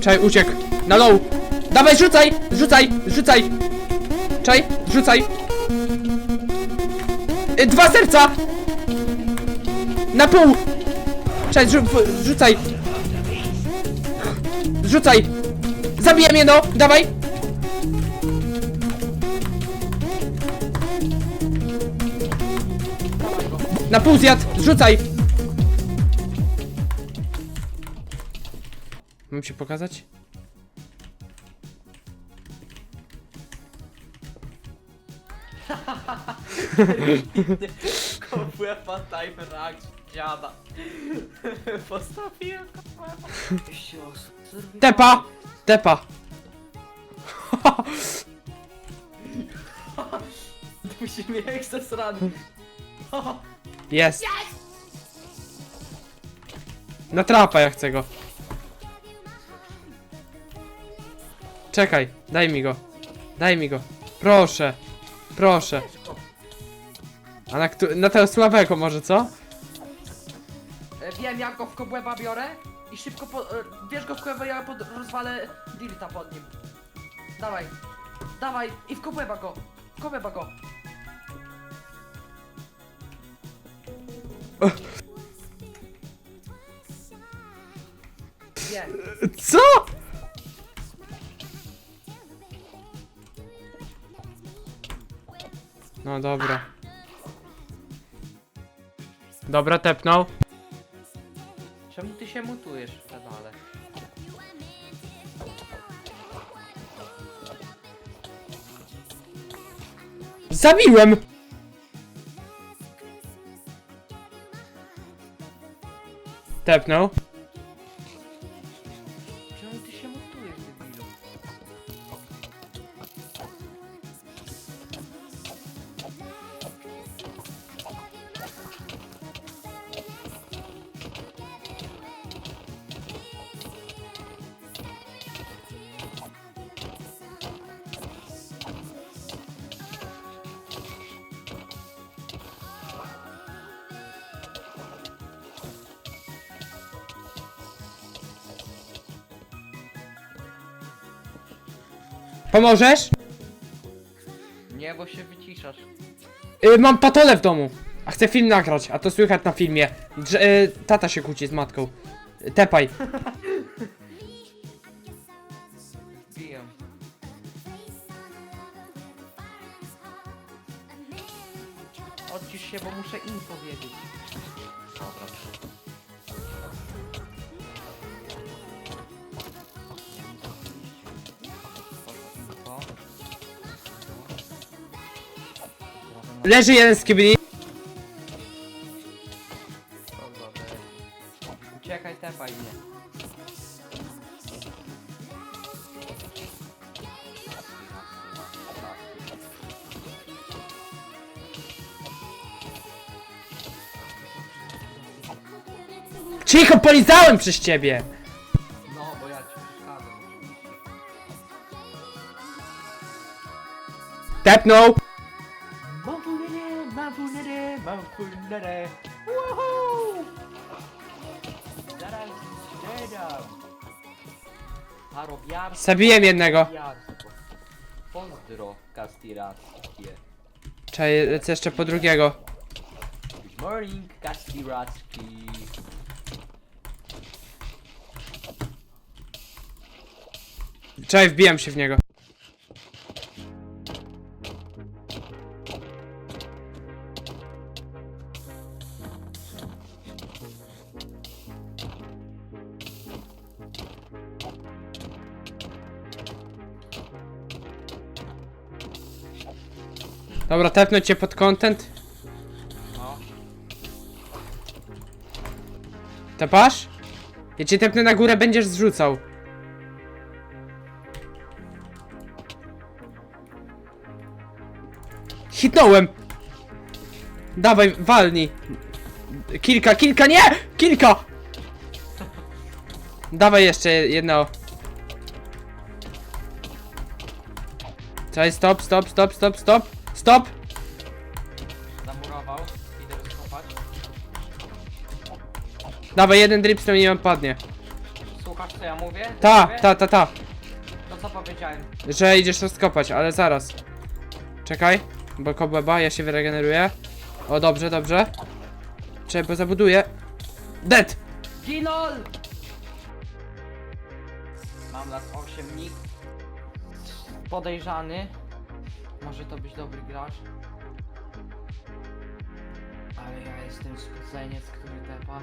Czaj, uciekł. Na low. Dawaj, rzucaj, rzucaj, rzucaj. Czaj, rzucaj. Y, Dwa serca! Na pół! Czaj, rzucaj. Rzucaj. Zabiję mnie, no, dawaj. Na pół zjadł, rzucaj. Ci pokazać? Kupuję pan timer reakcji dziada. Postawiłem Tepa! Tepa! Musi mnie jak zesrany. Jest! Na trapa ja chcę go. Czekaj, daj mi go. Daj mi go. Proszę. Proszę. A na, któ- na tego słabego może, co? E, Wiem jak go w kobłęba biorę i szybko po, e, bierz go w kobłęba, ja pod, rozwalę dirta pod nim. Dawaj, dawaj i w kobłęba go, w kobłęba go. Nie, Co? No dobra. Dobra, tepnął. czemu ty się mutujesz w kanale? Zabiłem! Tepnął. Pomożesz? Nie, bo się wyciszasz. Y, mam patole w domu. A chcę film nagrać, a to słychać na filmie. Y, tata się kłóci z matką. Y, Tepaj. Leży jeden z kibli. Uciekaj, tepaj mnie. Cicho, polizałem przez ciebie. No, bo ja ci przeszkadzam. Tepnął. Zabiłem jednego. Pozdro, kastirackie. Czekaj, lecę jeszcze po drugiego. Good morning, kastiracki. Czekaj, wbijam się w niego. Tepnę cię pod content. No. Tepasz? Ja cię tepnę na górę, będziesz zrzucał. Hitnąłem! Dawaj, walnij. Kilka, kilka, nie! Kilka! Dawaj jeszcze jedno. Czekaj, stop, stop, stop, stop, stop, stop! Dawaj, jeden dripstone i on padnie. Słuchasz co ja mówię? Ta, Mówię? ta, ta, ta. To co powiedziałem? Że idziesz rozkopać, ale zaraz. Czekaj, bo kobłeba, ja się wyregeneruję. O, dobrze, dobrze. Czekaj, bo zabuduję. Dead! Ginol! Mam lat 8, nikt podejrzany. Może to być dobry gracz. Ale ja jestem skróceniec, który tepa.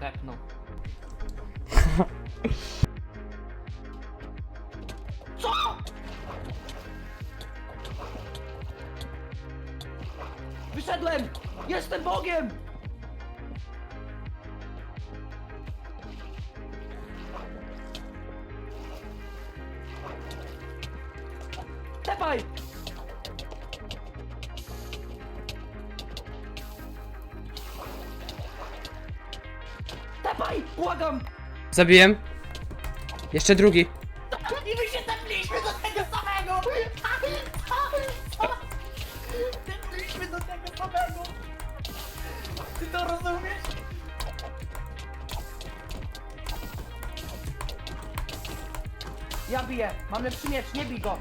Tepnął. Co? Wyszedłem! Jestem Bogiem! Zabiłem. Jeszcze drugi. I my się tepniliśmy do tego samego! Tepniliśmy do tego samego! Ty to rozumiesz? Ja biję, mam lepszy miecz, nie bij go!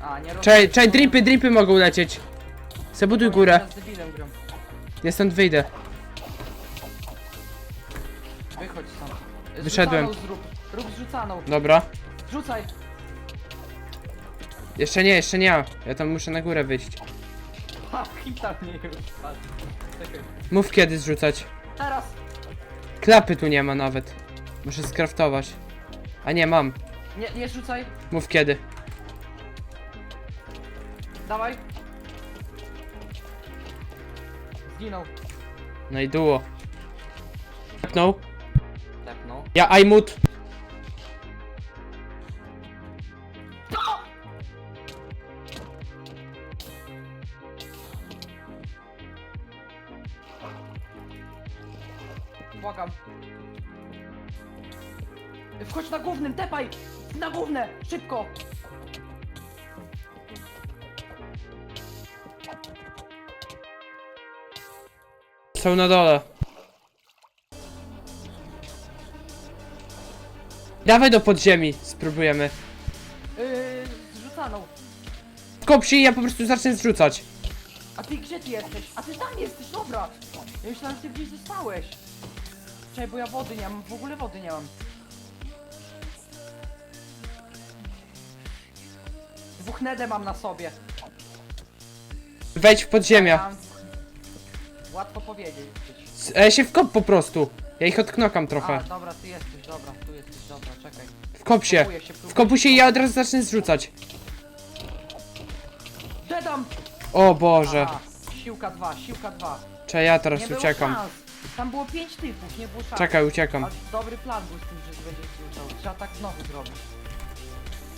A, nie Czekaj, czekaj, dripy, dripy mogą lecieć. Zabuduj górę. Ja z debilem gram. Ja stąd wyjdę. Wyszedłem. Zrzucaną Zrób, rób zrzucaną. Dobra. Rzucaj! Jeszcze nie, jeszcze nie. Ja tam muszę na górę wyjść. Ha, hita mnie już. patrz. Czekaj. Mów kiedy zrzucać. Teraz! Klapy tu nie ma nawet. Muszę skraftować. A nie, mam. Nie, nie rzucaj. Mów kiedy. Dawaj. Zginął. No i duo. Tepnął. Ja Aimut. Błagam. Wchodź na głównym, tepaj! Na główne! Szybko! Są na dole. Dawaj do podziemi, spróbujemy. Yy, zrzucaną. Kop się i ja po prostu zacznę zrzucać. A ty gdzie ty jesteś? A ty tam jesteś, dobra! Ja myślałem, że ty gdzieś zostałeś. Czekaj, bo ja wody nie mam, w ogóle wody nie mam. Dwóch nede mam na sobie. Wejdź w podziemia. Mam- Łatwo powiedzieć. S- E, się wkop po prostu. Ja ich odknokam A, trochę. dobra, ty jesteś, dobra, tu jesteś, dobra, czekaj. Wkop się. Próbuję się, próbuję. Wkopuj się i ja od razu zacznę zrzucać. Dedam! O Boże. Aha, siłka 2, siłka 2. Czy ja teraz było uciekam. szans. Tam było 5 typów, nie było szans. Czekaj, uciekam. Ale dobry plan był z tym, że będzie rzucał. Trzeba tak znowu zrobić.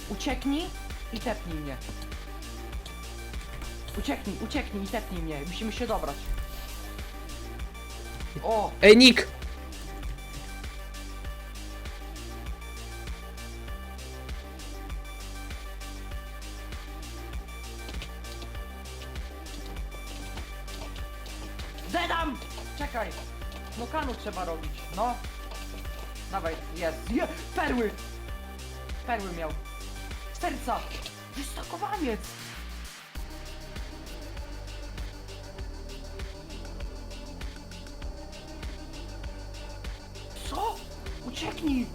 Ucieknij i tepnij mnie. Ucieknij, ucieknij i tepnij mnie. Musimy się dobrać. O! Ej, Nick! Jest. Je, perły! Perły miał. Serca! Wystakowaniec! Co? Ucieknij!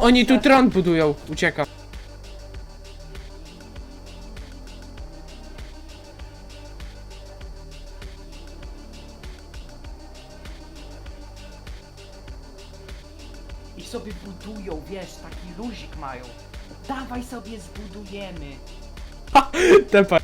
Oni tu tron budują. Uciekam. I sobie budują, wiesz, taki luzik mają. Dawaj sobie zbudujemy. Tepa.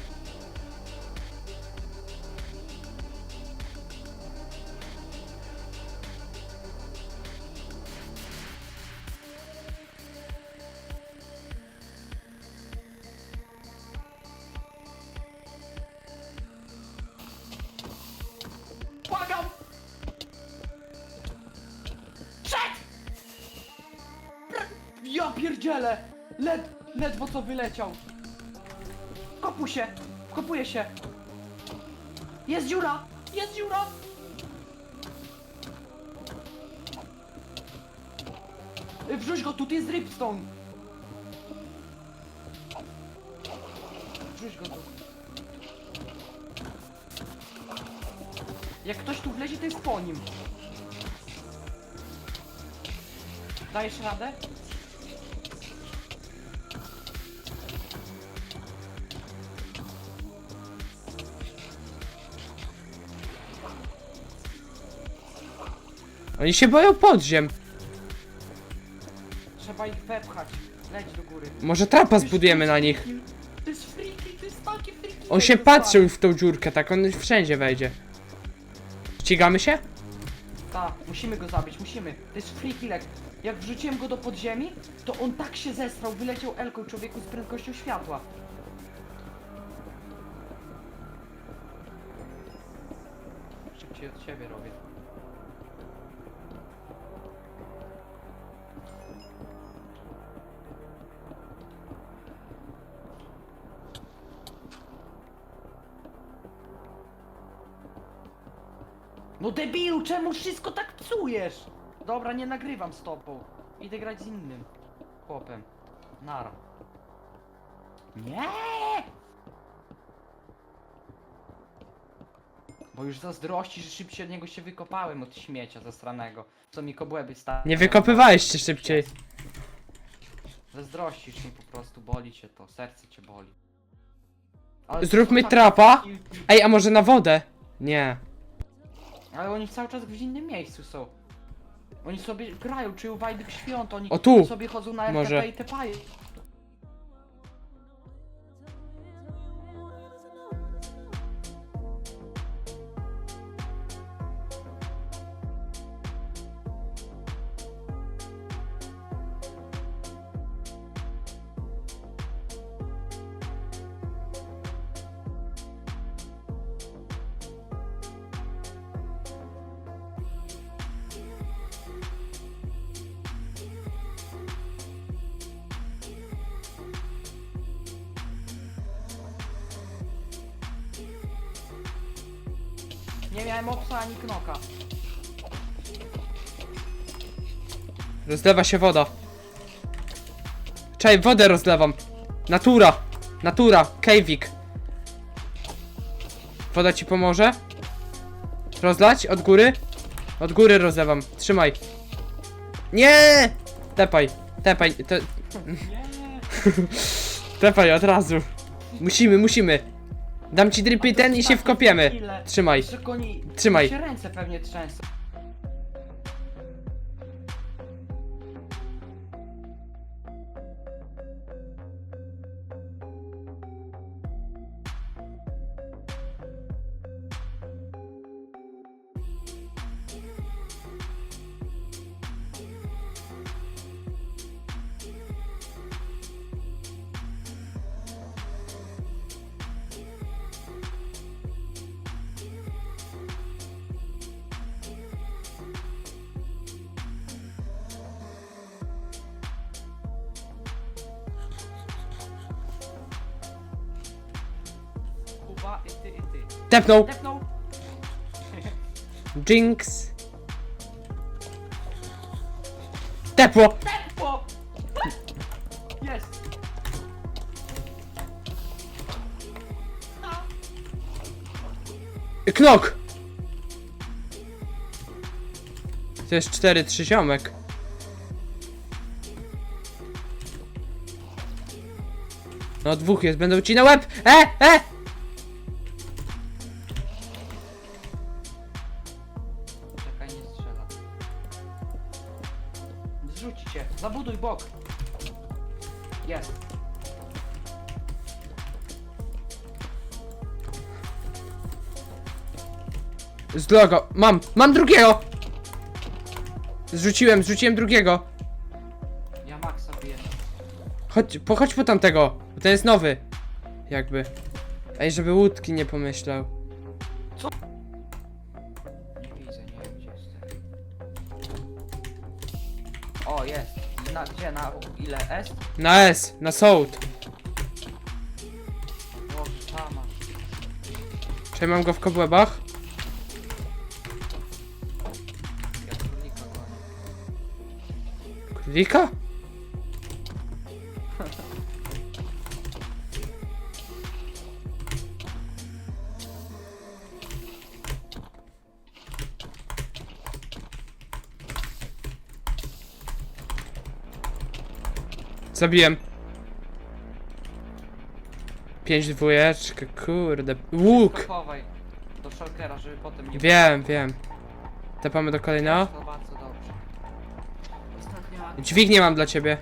leciał. Kopuj się! Kopuje się! Jest dziura! Jest dziura! Y, Wrzuć go, tutaj jest ripstone! Wrzuć go tu. Jak ktoś tu wlezie, to jest po nim. Dajesz radę? Oni się boją podziem. Trzeba ich wepchać. Leć do góry. Może trapa zbudujemy na nich. To jest freaky, to jest taki freaky. On się patrzył w tą dziurkę, tak on wszędzie wejdzie. Ścigamy się? Tak, musimy go zabić, musimy. To jest free killek. Jak wrzuciłem go do podziemi, to on tak się zestrał, wyleciał elką człowieku z prędkością światła. Szybciej od siebie robię. No debilu, czemu wszystko tak psujesz? Dobra, nie nagrywam z tobą. Idę grać z innym chłopem. Nara. Nie! Bo już zazdrości, że szybciej od niego się wykopałem od śmiecia zastranego. Co mi kobłęby stał. Nie wykopywałeś się szybciej. Zazdrościsz mi po prostu, boli cię to, serce cię boli. Ale Zróbmy tak- trapa. Ej, a może na wodę? Nie. Ale oni cały czas w innym miejscu są. Oni sobie grają, czują wajdyk świąt, oni O, tu. sobie chodzą na Może. RTP i tepają. Nie miałem opsa ani knoka. Rozlewa się woda. Czaj, wodę rozlewam. Natura. Natura. Kejwik. Woda ci pomoże? Rozlać? Od góry? Od góry rozlewam. Trzymaj. Nie! Tepaj. Tepaj. Te... Tepaj od razu. Musimy, musimy. Dam ci drypy ten i się wkopiemy. Trzymaj. Trzymaj. się ręce pewnie trzęsą. Kuba, i ty, i ty. Tepnął. Tepnął. Jinx. Tepło. Tepło! Jest! Knok! To jest 4-3 ziomek. No dwóch jest, będą ci na łeb! E! E! Z logo. Mam! Mam drugiego! Zrzuciłem, zrzuciłem drugiego. Ja Maxa biję. Chodź, po, chodź po tamtego, bo ten jest nowy. Jakby. Ej, żeby łódki nie pomyślał. Nie widzę, nie wiem gdzie jest. O, jest. Na, gdzie? Na ile? S? Na S, na sołd. Boże. Czy mam go w kobłębach? Wika? Zabiłem. Pięć dwójeczkę, kurde. Łuk! Do shulkera, żeby potem nie... Wiem, wiem. Tepamy do kolejnego. Bardzo dobrze. Dźwignię mam dla ciebie.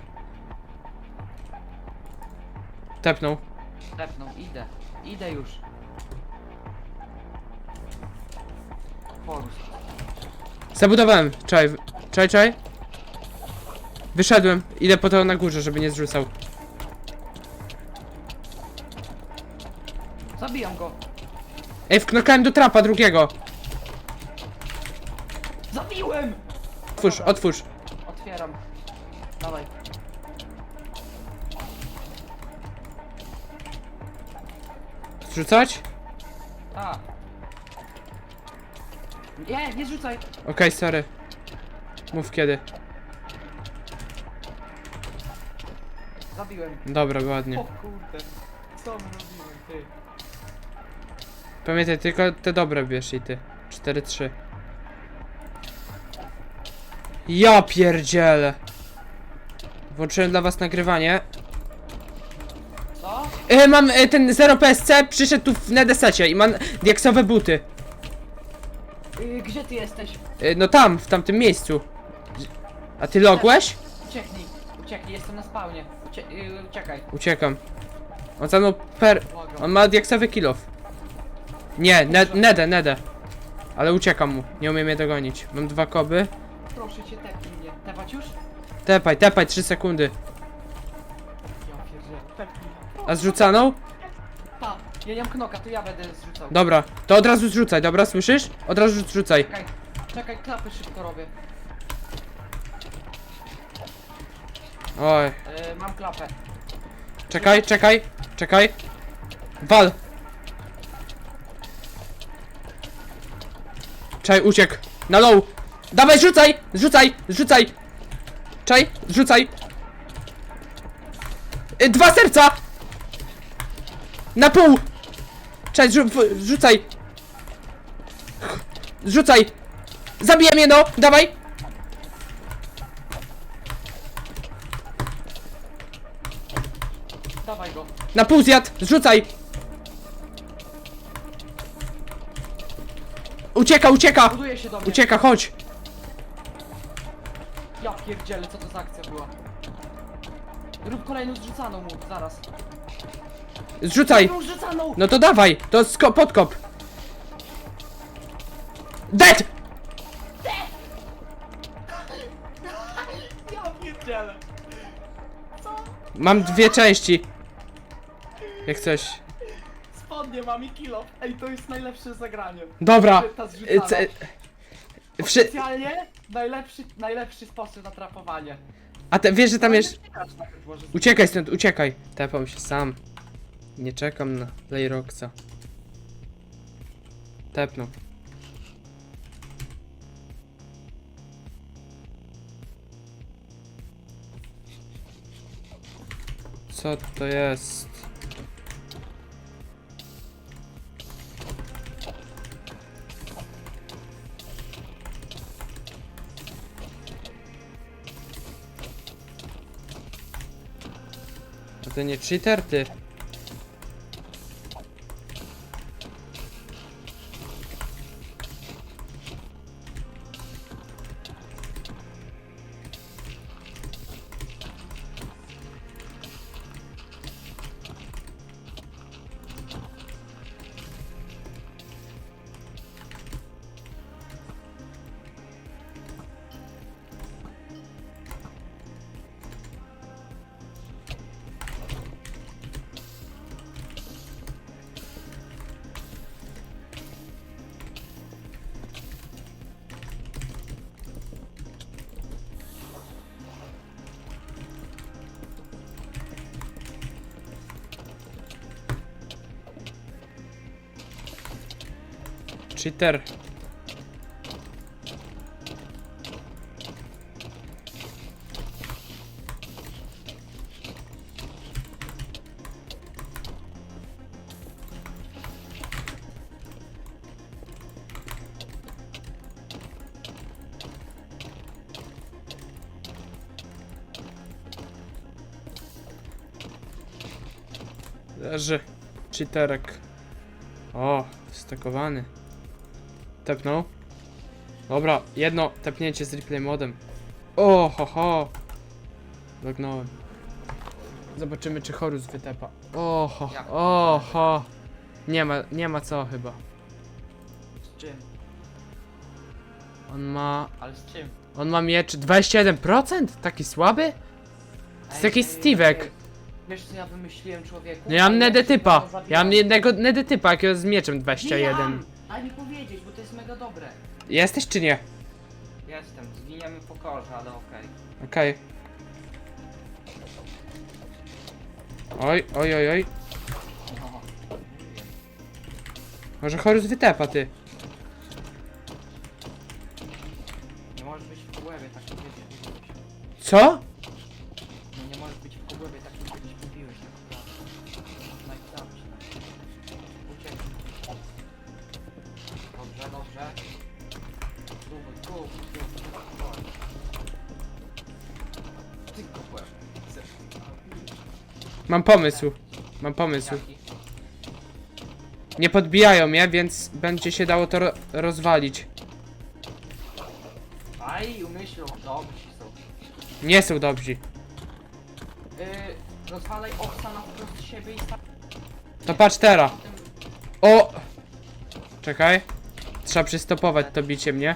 Tepnął. Lepną, idę. Idę już. Porus. Zabudowałem. Czaj, czaj, czaj. Wyszedłem. Idę po to na górze, żeby nie zrzucał. Zabijam go. Ej, wknokałem do trapa drugiego. Zabiłem! Otwórz, otwórz. Otwieram. Dawaj. Zrzucać? A. Nie, nie rzucaj. Okej, sorry. Mów kiedy. Zabiłem. Dobra, O ładnie. kurde. Co robimy, ty? Pamiętaj, tylko te dobre bierz i ty. 4-3. Ja pierdzielę. Włączyłem dla was nagrywanie. Co? E, mam e, ten 0 PSC, przyszedł tu w nedesecie i mam diaksowe buty. Y, gdzie ty jesteś? E, no tam, w tamtym miejscu. A ty logłeś? Ucieknij. Ucieknij, jestem na spawnie. Ucie y, uciekaj. Uciekam. On za mną per... On ma diaksowy kill off. Nie, ne nedę, nedę. Ale uciekam mu, nie umiem mnie dogonić. Mam dwa koby. Proszę cię, tepnij mnie. Tepać już? Tepaj, tepaj, 3 sekundy. Ja pierdzielę. Tepnij. A zrzucaną? Ta. Ja nie mam knoka, to ja będę zrzucał. Dobra, to od razu zrzucaj, dobra, słyszysz? Od razu zrzucaj. Czekaj. Czekaj, klapy szybko robię. Oj, Y, mam klapę. czekaj, czekaj, czekaj. Wal. Czaj, uciekł. Na low. Dawaj, rzucaj, rzucaj, rzucaj. Czaj, rzucaj. Y, Dwa serca. Na pół. Czaj, rzu w- rzucaj. Rzucaj. Zabiję mnie, no, dawaj. Dawaj go. Na pół zjadł, rzucaj. Ucieka, ucieka. Buduje się do mnie. Ucieka, chodź. Ja pierdzielę, co to za akcja była? Rób kolejną zrzucaną mu, zaraz. Zrzucaj. Kolejną zrzucaną! No to dawaj, to sko podkop. Dead! Ja pierdzielę. Mam dwie części. Jak coś. Spodnie mam i kilo. Ej, to jest najlepsze zagranie. Dobra. Ta zrzucana. Wszy Oficjalnie najlepszy, najlepszy sposób na trapowanie. A te, wiesz, że tam jest... Może. Uciekaj stąd, uciekaj. Tepam się sam. Nie czekam na Layroxa. Tepnął. Co to jest? To nie cheater, ty. Cheater. Leży. Cheaterek. O, stakowany. Tepnął. Dobra, jedno tepnięcie z replay modem. O, ho, ho. Lognąłem. Zobaczymy, czy Horus wytepa. O, ho, o, ho. Nie ma, nie ma co chyba. Z czym? On ma, Ale z czym? on ma miecz 21%? Taki słaby? To jest jakiś Steve'ek. Wiesz co ja wymyśliłem człowieku? No ja mam nedetypa. Ja mam jednego nedetypa, jakiego z mieczem 21. Daj mi powiedzieć, bo to jest mega dobre. Jesteś czy nie? Jestem, zginiemy po korze, ale okej. Okej. Oj, oj, oj, oj. No. Może Horus wytepa, ty. Nie możesz być w kółewie, tak mówiłeś. Co? Mam pomysł. Mam pomysł. Jaki? Nie podbijają mnie, więc będzie się dało to ro rozwalić. Aj, umyślą, dobrzy są. Nie są dobrzy. Yy, rozwalaj owca na wprost siebie i staw To patrz teraz. tym... O! Czekaj. Trzeba przystopować to bicie mnie.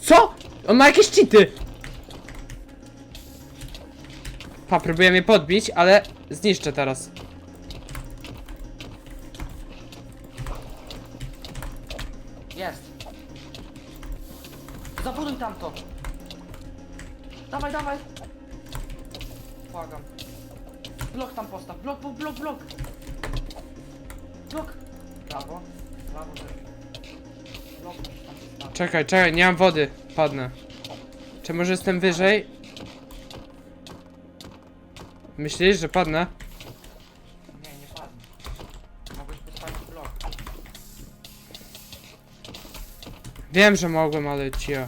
Co? On ma jakieś cheaty! Pa, próbuję mnie podbić, ale zniszczę teraz. Jest. Zabuduj tamto. Dawaj, dawaj. Błagam. Blok tam postaw. Blok, blok, blok, blok. Blok. Brawo. Brawo. Blok. Czekaj, czekaj, nie mam wody. Padnę. Czy może jestem wyżej? Myślisz, że padnę? Nie, nie padnie. Mogłeś postawić blok. Wiem, że mogłem, ale cio.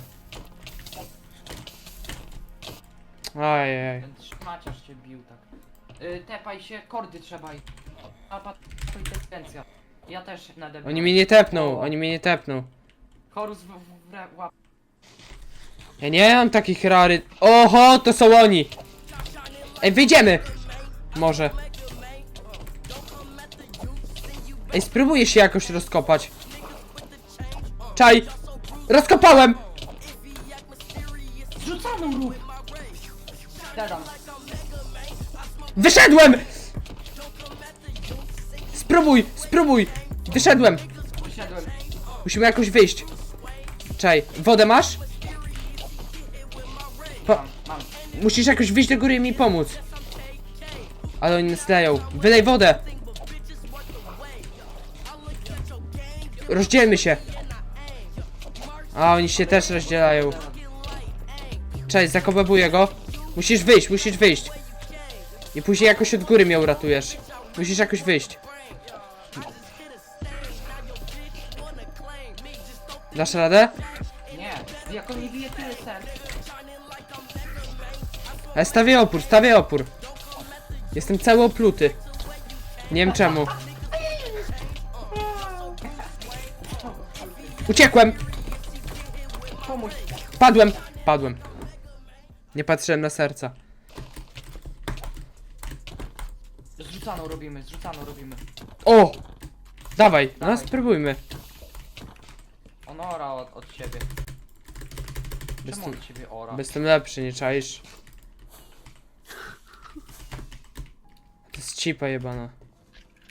Ajej. Ten szmaciarz cię bił tak. Yy, tepaj się, kordy trzeba i... A pat... inteligencja. Ja też nade Oni mnie nie tepną, oni mnie nie tepną. Korus w, w, w, re- łap. Ja nie mam takich rary. Oho, to są oni! Ej, wyjdziemy! Może. Ej, spróbuję się jakoś rozkopać. Czaj! Rozkopałem! Zrzucaną rób! Dedam. Wyszedłem! Spróbuj, spróbuj! Wyszedłem! Musimy jakoś wyjść. Czaj, wodę masz? Musisz jakoś wyjść do góry i mi pomóc. Ale oni nas. Wylej wodę! Rozdzielmy się. A, oni się też rozdzielają. Cześć, zakopabuję go. Musisz wyjść, musisz wyjść. I później jakoś od góry mnie uratujesz. Musisz jakoś wyjść. Dasz radę? Nie, jak on nie bije tyle serc. Ale stawię opór, stawię opór. Jestem cały opluty. Nie wiem czemu. Uciekłem! Pomóż. Padłem! Padłem. Nie patrzyłem na serca. Zrzucaną robimy, zrzucaną robimy. O! Dawaj, no Dawaj. spróbujmy. On ora od, od siebie. Bez Czemu tym- od siebie ora? Bo jestem lepszy, nie czaisz? To jest cipa jebana.